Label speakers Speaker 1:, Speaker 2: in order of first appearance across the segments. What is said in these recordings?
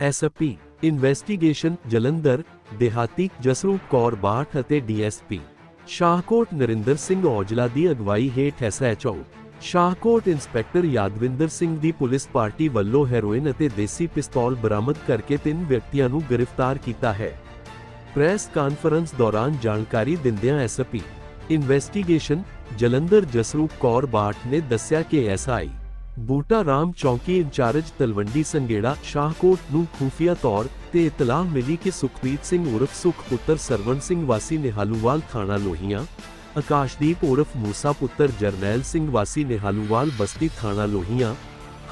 Speaker 1: SP investigation Jalandhar ਦਿਹਾਤੀ ਜਸਰੂਪ ਕੌਰ ਬਾਠ ਅਤੇ DSP Shahkot Narinder Singh Aujla ਦੀ ਅਗਵਾਈ ਹੇਠ ਐਸਐਚਓ ਸ਼ਾਹਕੋਟ ਇੰਸਪੈਕਟਰ ਯਾਦਵਿੰਦਰ ਸਿੰਘ ਦੀ ਪੁਲਿਸ ਪਾਰਟੀ ਵੱਲੋਂ ਹੈਰੋਇਨ ਅਤੇ ਦੇਸੀ ਪਿਸਤੌਲ ਬਰਾਮਦ ਕਰਕੇ ਤਿੰਨ ਵਿਅਕਤੀਆਂ ਨੂੰ ਗ੍ਰਿਫਤਾਰ ਕੀਤਾ ਹੈ ਪ੍ਰੈਸ ਕਾਨਫਰੰਸ ਦੌਰਾਨ ਜਾਣਕਾਰੀ ਦਿੰਦਿਆਂ ਐਸਪੀ ਇਨਵੈਸਟੀਗੇਸ਼ਨ ਜਲੰਧਰ ਜਸਰੂਪ ਕੌਰ ਬਾਠ ਨੇ ਦੱਸਿਆ ਕਿ ਐਸਆਈ ਬੂਟਾ ਰਾਮ ਚੌਕੀ ਇੰਚਾਰਜ ਤਲਵੰਡੀ ਸੰਗੇੜਾ ਸ਼ਾਹਕੋਟ ਨੂੰ ਖੂਫੀਆ ਤੌਰ ਤੇ ਇਤਲਾਹ ਮਿਲੀ ਕਿ ਸੁਖਪ੍ਰੀਤ ਸਿੰਘ ਉਰਫ ਸੁਖ ਪੁੱਤਰ ਸਰਵਣ ਸਿੰਘ ਵਾਸੀ ਨਿਹਾਲੂਵਾਲ ਥਾਣਾ ਲੋਹੀਆਂ ਆਕਾਸ਼ਦੀਪ ਉਰਫ ਮੂਸਾ ਪੁੱਤਰ ਜਰਨੈਲ ਸਿੰਘ ਵਾਸੀ ਨਿਹਾਲੂਵਾਲ ਬਸਤੀ ਥਾਣਾ ਲੋਹੀਆਂ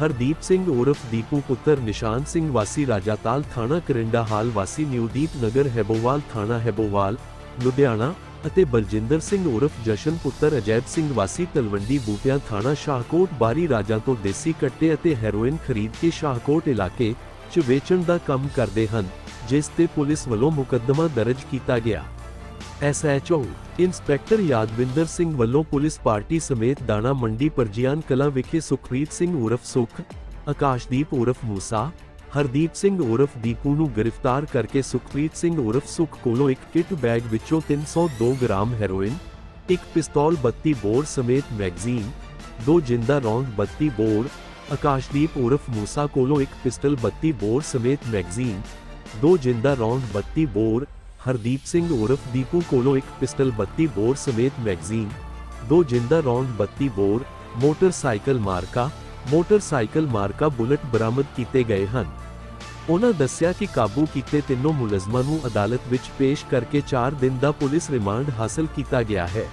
Speaker 1: ਹਰਦੀਪ ਸਿੰਘ ਉਰਫ ਦੀਪੂ ਪੁੱਤਰ ਨਿਸ਼ਾਨ ਸਿੰਘ ਵਾਸੀ ਰਾਜਾਤਾਲ ਥਾਣਾ ਕਰਿੰਡਾ ਹਾਲ ਵਾਸੀ ਨਿਊਦੀਪ ਨਗਰ ਹੈਬੋਵਾਲ ਥਾਣਾ ਹੈਬੋਵਾਲ ਲੁਧਿਆਣਾ ਅਤੇ ਬਲਜਿੰਦਰ ਸਿੰਘ ਉਰਫ ਜਸ਼ਨ ਪੁੱਤਰ ਅਜੈਬ ਸਿੰਘ ਵਾਸੀ ਤਲਵੰਡੀ ਬੂਟਿਆਂ ਥਾਣਾ ਸ਼ਾਹਕੋਟ ਬਾਰੀ ਰਾਜਾਂ ਤੋਂ ਦੇਸੀ ਕੱਟੇ ਅਤੇ ਹੈਰੋਇਨ ਖਰੀਦ ਕੇ ਸ਼ਾਹਕੋਟ ਇਲਾਕੇ 'ਚ ਵੇਚਣ ਦਾ ਕੰਮ ਕਰਦੇ ਹਨ, ਜਿਸ ਤੇ ਪੁਲਿਸ ਵੱਲੋਂ ਮੁਕੱਦਮਾ ਦਰਜ ਕੀਤਾ ਗਿਆ। ਐਸਐਚਓ ਇੰਸਪੈਕਟਰ ਯਾਦਵਿੰਦਰ ਸਿੰਘ ਵੱਲੋਂ ਪੁਲਿਸ ਪਾਰਟੀ ਸਮੇਤ ਦਾਣਾ ਮੰਡੀ ਪਰਜੀਆਨ ਕਲਾਂ ਵਿਖੇ ਸੁਖਪ੍ਰੀਤ ਸਿੰਘ ਉਰਫ ਸੁਖ, ਆਕਾਸ਼ਦੀਪ ਉਰਫ ਮੂਸਾ ਹਰਦੀਪ ਸਿੰਘ ਉਰਫ ਦੀਪੂ ਨੂੰ ਗ੍ਰਿਫਤਾਰ ਕਰਕੇ ਸੁਖਪ੍ਰੀਤ ਸਿੰਘ ਉਰਫ ਸੁਖ ਕੋਲੋਂ ਇੱਕ ਕਿੱਟ ਬੈਗ ਵਿੱਚੋਂ 302 ਗ੍ਰਾਮ ਹੈਰੋਇਨ, ਇੱਕ ਪਿਸਤੌਲ 32 ਬੋਰ ਸਮੇਤ ਮੈਗਜ਼ੀਨ, ਦੋ ਜਿੰਦਾ ਰੌਂਦ 32 ਬੋਰ, ਆਕਾਸ਼ਦੀਪ ਉਰਫ ਮੂਸਾ ਕੋਲੋਂ ਇੱਕ ਪਿਸਟਲ 32 ਬੋਰ ਸਮੇਤ ਮੈਗਜ਼ੀਨ, ਦੋ ਜਿੰਦਾ ਰੌਂਦ 32 ਬੋਰ, ਹਰਦੀਪ ਸਿੰਘ ਉਰਫ ਦੀਪੂ ਕੋਲੋਂ ਇੱਕ ਪਿਸਟਲ 32 ਬੋਰ ਸਮੇਤ ਮੈਗਜ਼ੀਨ, ਦੋ ਜਿੰਦਾ ਰੌਂਦ 32 ਬੋਰ, ਮੋਟਰਸਾਈਕਲ ਮਾਰਕਾ ਮੋਟਰਸਾਈਕਲ ਮਾਰਕਾ ਬੁਲਟ ਬਰਾਮਦ ਕੀਤੇ ਗਏ ਹਨ। ਉਹਨਾਂ ਦੱਸਿਆ ਕਿ ਕਾਬੂ ਕੀਤੇ ਤਿੰਨੋਂ ਮੁਲਜ਼ਮਾਂ ਨੂੰ ਅਦਾਲਤ ਵਿੱਚ ਪੇਸ਼ ਕਰਕੇ 4 ਦਿਨ ਦਾ ਪੁਲਿਸ ਰਿਮਾਂਡ ਹਾਸਲ ਕੀਤਾ ਗਿਆ ਹੈ।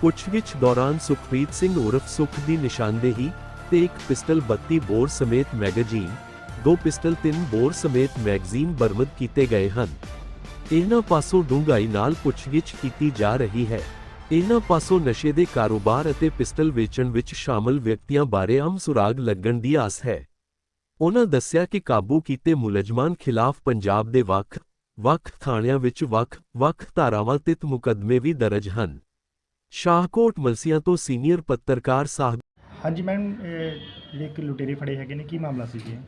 Speaker 1: ਪੁੱਛਗਿੱਛ ਦੌਰਾਨ ਸੁਖਪ੍ਰੀਤ ਸਿੰਘ ਉਰਫ ਸੁਖ ਦੀ ਨਿਸ਼ਾਨਦੇਹੀ ਤੇ ਇੱਕ ਪਿਸਟਲ 32 ਬੋਰ ਸਮੇਤ ਮੈਗਜ਼ੀਨ, ਦੋ ਪਿਸਟਲ 3 ਬੋਰ ਸਮੇਤ ਮੈਗਜ਼ੀਨ ਬਰਮਦ ਕੀਤੇ ਗਏ ਹਨ। ਇਹਨਾਂ ਪਾਸੋਂ ਡੂੰਘਾਈ ਨਾਲ ਪੁੱਛਗਿੱਛ ਕੀਤੀ ਜਾ ਰਹੀ ਹੈ। ਇਹਨਾਂ ਪਾਸੋਂ ਨਸ਼ੇ ਦੇ ਕਾਰੋਬਾਰ ਅਤੇ ਪਿਸਟਲ ਵੇਚਣ ਵਿੱਚ ਸ਼ਾਮਲ ਵਿਅਕਤੀਆਂ ਬਾਰੇ ਆਮ ਸੁਰਾਗ ਲੱਗਣ ਦੀ ਆਸ ਹੈ। ਉਹਨਾਂ ਦੱਸਿਆ ਕਿ ਕਾਬੂ ਕੀਤੇ ਮੁਲਜ਼ਮਾਨ ਖਿਲਾਫ ਪੰਜਾਬ ਦੇ ਵੱਖ ਵੱਖ ਥਾਣਿਆਂ ਵਿੱਚ ਵੱਖ ਵੱਖ ਧਾਰਾਵਾਂ ਤਹਿਤ ਮੁਕੱਦਮੇ ਵੀ ਦਰਜ ਹਨ ਸ਼ਾਹਕੋਟ ਮਲਸੀਆਂ ਤੋਂ ਸੀਨੀਅਰ ਪੱਤਰਕਾਰ ਸਾਹਿਬ
Speaker 2: ਹਾਂਜੀ ਮੈਮ ਇਹ ਜਿਹੜੇ ਇੱਕ ਲੁਟੇਰੇ ਫੜੇ ਹੈਗੇ ਨੇ ਕੀ ਮਾਮਲਾ ਸੀ ਜੀ ਇਹ?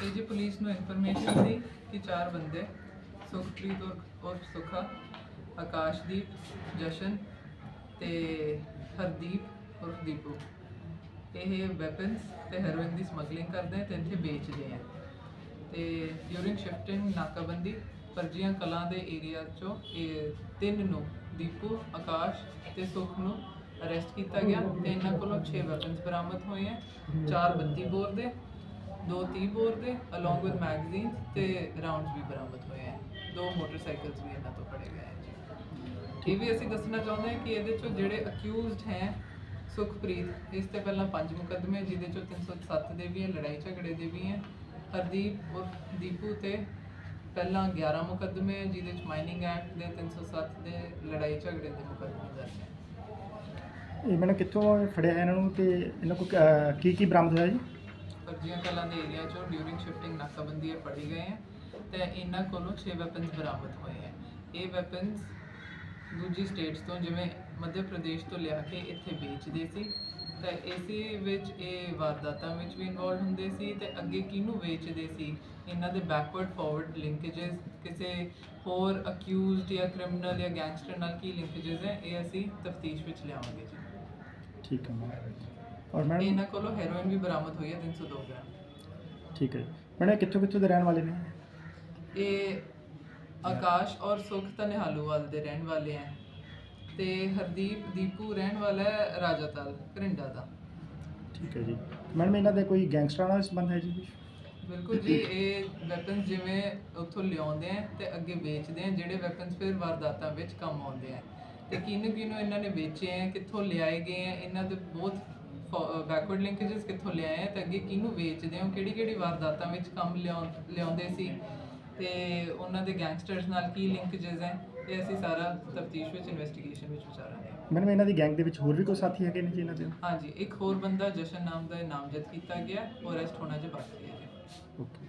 Speaker 3: ਤੇ ਜੀ ਪੁਲਿਸ ਨੂੰ ਇਨਫੋਰਮੇਸ਼ਨ ਸੀ ਕਿ ਚਾਰ ਬੰਦੇ ਸੁਖਪ੍ਰੀਤ ਔਰ ਔਰ ਸੁਖਾ ਆਕਾਸ਼ਦੀਪ ਜਸ਼ਨ ਤੇ ਹਰਦੀਪ ਔਰ ਦੀਪੂ ਇਹ ਵੈਪਨਸ ਤੇ ਹੈਰੋਇਨ ਦੀ ਸਮਗਲਿੰਗ ਕਰਦੇ ਆ ਤੇ ਇੱਥੇ ਵੇਚਦੇ ਆ। ਤੇ ਡਿਊਰਿੰਗ ਸ਼ਿਫਟਿੰਗ ਨਾਕਾਬੰਦੀ ਪਰਜੀਆਂ ਕਲਾਂ ਦੇ ਏਰੀਆ ਚੋਂ ਇਹ ਤਿੰਨ ਨੂੰ ਦੀਪੂ, ਆਕਾਸ਼ ਤੇ ਸੁਖ ਨੂੰ ਅਰੈਸਟ ਕੀਤਾ ਗਿਆ ਤੇ ਇਹਨਾਂ ਕੋਲੋਂ 6 ਵੈਪਨਸ ਬਰਾਮਦ ਹੋਏ ਆ। ਚਾਰ 32 ਬੋਰ ਦੇ, ਦੋ 30 ਬੋਰ ਦੇ ਅਲੋਂਗ ਵਿਦ ਮੈਗਜ਼ੀਨ ਤੇ ਰਾਉਂਡਸ ਵੀ ਬਰਾਮਦ ਹੋਏ ਆ। ਦੋ ਮੋਟਰਸਾਈਕਲਸ ਵੀ ਇਹਨਾਂ ਤੋਂ ਫੜੇ ਗਏ ਆ ਜੀ। ਇਹ ਵੀ ਅਸੀਂ ਦੱਸਣਾ ਚਾਹੁੰਦੇ ਹਾਂ ਕਿ ਇਹਦੇ ਚੋਂ ਜਿਹੜੇ ਅਕਿਊਜ਼ਡ ਹੈ ਸੁਖਪ੍ਰੀਤ ਇਸ ਤੇ ਪਹਿਲਾਂ ਪੰਜ ਮੁਕੱਦਮੇ ਜਿਹਦੇ ਚੋਂ 307 ਦੇ ਵੀ ਹੈ ਲੜਾਈ ਝਗੜੇ ਦੇ ਵੀ ਹੈ। ਹਰਦੀਪ ਔਰ ਦੀਪੂ ਤੇ ਪਹਿਲਾਂ 11 ਮੁਕੱਦਮੇ ਜਿਹਦੇ ਚ ਮਾਈਨਿੰਗ ਐਕਟ ਦੇ 307 ਦੇ ਲੜਾਈ ਝਗੜੇ ਦੇ ਮੁਕੱਦਮੇ ਦਰਜ ਹੈ।
Speaker 2: ਇਹ ਮੈਨੂੰ ਕਿੱਥੋਂ ਫੜਿਆ ਹੈ ਇਹਨਾਂ ਨੂੰ ਤੇ ਇਹਨਾਂ ਕੋਲ ਅਹ, ਕੀ ਕੀ ਬਰਾਮਦ ਹੋਇਆ ਜੀ?
Speaker 3: ਫਰਜੀਆਂ ਕਲਾਂ ਦੇ ਏਰੀਆ ਚੋਂ ਡਿਊਰਿੰਗ ਸ਼ਿਫਟਿੰਗ ਨਾਕਾਬੰਦੀ ਇਹ ਫੜੀ ਗਏ ਹੈ ਤੇ ਇਹਨਾਂ ਕੋਲੋਂ 6 ਵੈਪਨਸ ਬਰਾਮਦ ਹੋਏ ਹੈ। ਇਹ ਵੈਪਨਸ ਦੂਜੀ ਸਟੇਟਸ ਤੋਂ ਜਿਵੇਂ ਮੱਧ ਪ੍ਰਦੇਸ਼ ਤੋਂ ਲਿਆ ਕੇ ਇੱਥੇ ਵੇਚਦੇ ਸੀ ਤਾਂ ਇਸੇ ਵਿੱਚ ਇਹ ਵਾਰਦਾਤਾਂ ਵਿੱਚ ਵੀ ਇਨਵੋਲਵ ਹੁੰਦੇ ਸੀ ਤੇ ਅੱਗੇ ਕਿਹਨੂੰ ਵੇਚਦੇ ਸੀ? ਇਹਨਾਂ ਦੇ ਬੈਕਵਰਡ ਫਾਰਵਰਡ ਲਿੰਕੇजेस ਕਿਸੇ ਹੋਰ ਅਕਿਊਜ਼ਡ ਜਾਂ ਕ੍ਰਿਮੀਨਲ ਜਾਂ ਗੈਂਗਸਟਰ ਨਾਲ ਕੀ ਲਿੰਕੇजेस ਹੈ? ਇਹ ਅਸੀਂ ਤਫਤੀਸ਼ ਵਿੱਚ ਲਿਆਵਾਂਗੇ ਜੀ।
Speaker 2: ਠੀਕ ਹੈ ਮੈਮ ਔਰ ਮੈਮ
Speaker 3: ਇਹਨਾਂ ਕੋਲੋਂ ਹੈਰੋਇਨ ਵੀ ਬਰਾਮਦ ਹੋਈ ਹੈ 302 ਗ੍ਰਾਮ।
Speaker 2: ਠੀਕ ਹੈ ਮੈਡਮ ਕਿੱਥੋਂ ਕਿੱਥੋਂ ਦੇ ਰਹਿਣ ਵਾਲੇ ਨੇ?
Speaker 3: ਇਹ ਆਕਾਸ਼ ਔਰ ਸੁਖ ਤਾਂ ਨਿਹਾਲੂਵਾਲ ਦੇ ਰਹਿਣ ਵਾਲੇ ਹੈ ਤੇ ਹਰਦੀਪ ਦੀਪੂ ਰਹਿਣ ਵਾਲਾ ਹੈ ਰਾਜਾਤਾਲ ਕਰਿੰਡਾ ਦਾ।
Speaker 2: ਠੀਕ ਹੈ ਜੀ। ਮੈਡਮ ਇਹਨਾਂ ਦੇ ਕੋਈ ਗੈਂਗਸਟਰਾਂ ਨਾਲ ਸੰਬੰਧ ਹੈ ਜੀ?
Speaker 3: ਬਿਲਕੁਲ ਜੀ ਇਹ ਵੈਪਨਸ ਜਿਵੇਂ ਉੱਥੋਂ ਲਿਆਉਂਦੇ ਆ ਤੇ ਅੱਗੇ ਵੇਚਦੇ ਆ ਜਿਹੜੇ ਵੈਪਨਸ ਫਿਰ ਵਾਰਦਾਤਾਂ ਵਿੱਚ ਕੰਮ ਆਉਂਦੇ ਆ ਤੇ ਕਿਹਨੂੰ ਕਿਹਨੂੰ ਇਹਨਾਂ ਨੇ ਵੇਚੇ ਆ ਕਿੱਥੋਂ ਲਿਆਏ ਗਏ ਆ ਇਹਨਾਂ ਦੇ ਬਹੁਤ ਬੈਕਵਰਡ ਲਿੰਕੇजेस ਕਿੱਥੋਂ ਲਿਆਏ ਆ ਤੇ ਅੱਗੇ ਕਿਹਨੂੰ ਵੇਚਦੇ ਆ ਕਿਹੜੀ ਕਿਹੜੀ ਵਾਰਦਾਤਾਂ ਵਿੱਚ ਕੰਮ ਲਿਆਉਂ- ਲਿਆਉਂਦੇ ਸੀ। ਤੇ ਉਹਨਾਂ ਦੇ ਗੈਂਗਸਟਰਸ ਨਾਲ ਕੀ ਲਿੰਕੇजेस ਹੈ ਇਹ ਅਸੀਂ ਸਾਰਾ ਤਫਤੀਸ਼ ਵਿੱਚ ਇਨਵੈਸਟੀਗੇਸ਼ਨ ਵਿੱਚ ਵਿਚਾਰਾਂਗੇ।
Speaker 2: ਮੈਡਮ ਇਹਨਾਂ ਦੀ ਗੈਂਗ ਦੇ ਵਿੱਚ ਹੋਰ ਵੀ ਕੋਈ ਸਾਥੀ ਹੈਗੇ ਨੇ ਜੀ ਇਹਨਾਂ ਦੇ?
Speaker 3: ਹਾਂਜੀ ਇੱਕ ਹੋਰ ਬੰਦਾ ਜਸ਼ਨ ਨਾਮ ਦਾ ਨਾਮਜ਼ਦ ਕੀਤਾ ਗਿਆ ਉਹ ਅਰੈਸਟ ਹੋਣਾ ਜੇ ਬਾਕੀ ਹੈ ਜੀ
Speaker 2: ਓਕੇ